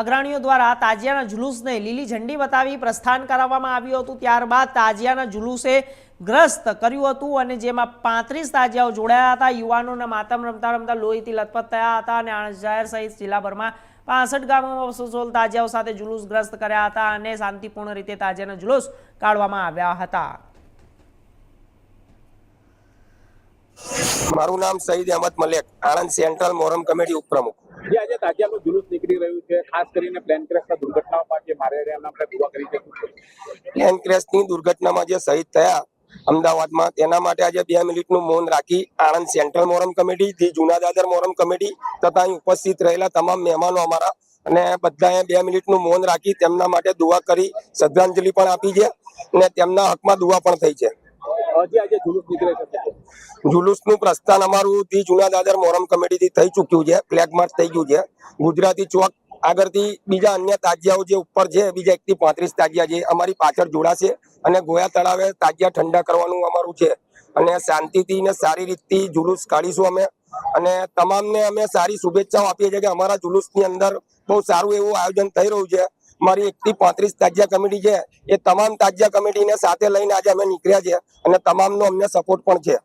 અગ્રણીઓ દ્વારા તાજિયાના જુલુસને લીલી ઝંડી બતાવી પ્રસ્થાન કરાવવામાં આવ્યું હતું. ત્યારબાદ તાજિયાના જુલુસે ગ્રસ્ત કર્યું હતું અને જેમાં પાંત્રીસ તાજિયાઓ જોડાયા હતા. યુવાનોના માતમ રમતા રમતા લોહીથી લથપથ થયા હતા અને આણંદ સહિત જિલ્લાભરમાં પાસઠ ગામોમાં સોળ તાજિયાઓ સાથે જુલુસ ગ્રસ્ત કર્યા હતા અને શાંતિપૂર્ણ રીતે તાજિયાના જુલુસ કાઢવામાં આવ્યા હતા. મારું નામ સઈદ અહેમદ મલેક, આણંદ સેન્ટ્રલ મોરમ કમિટી ઉપપ્રમુખ. જે આજે તાજિયાનું જુલુસ નીકળી રહ્યું છે, ખાસ કરીને પ્લેન ક્રેશના દુર્ઘટનાઓમાં જે મારે આપણે દુઆ કરી શકીએ પ્લેન ક્રેશની દુર્ઘટનામાં જે શહીદ થયા અમદાવાદમાં, તેના માટે આજે બે મિનિટનું મૌન રાખી આણંદ સેન્ટ્રલ મોરમ કમિટી થી જૂના દાદર મોરમ કમિટી તથા અહીં ઉપસ્થિત રહેલા તમામ મહેમાનો અમારા અને બધાએ બે મિનિટનું મૌન રાખી તેમના માટે દુઆ કરી શ્રદ્ધાંજલિ પણ આપી છે અને તેમના હકમાં દુઆ પણ થઈ છે. જુલુસ નીકળે જુલુસનું પ્રસ્થાન અમારું થી જૂના દાદર મોરમ કમિટીથી થઈ ચૂક્યું છે. ફ્લેગ માર્ચ થઈ ગયું છે. ગુજરાતી ચોક આગળથી બીજા અન્ય તાજિયાઓ જે ઉપર છે, બીજા એક થી પાંત્રીસ તાજિયા છે અમારી પાછળ જોડાશે અને ગોયા તળાવે તાજિયા ઠંડા કરવાનું અમારું છે. અને શાંતિથી ને સારી રીતથી જુલુસ કાઢીશું અમે. અને તમામને અમે સારી શુભેચ્છાઓ આપીએ છીએ કે અમારા જુલુસની અંદર બહુ સારું એવું આયોજન થઈ રહ્યું છે. મારી એક થી પાંત્રીસ તાજિયા કમિટી છે. એ તમામ તાજિયા કમિટીને સાથે લઈને આજે અમે નીકળ્યા છે અને તમામનો અમને સપોર્ટ પણ છે.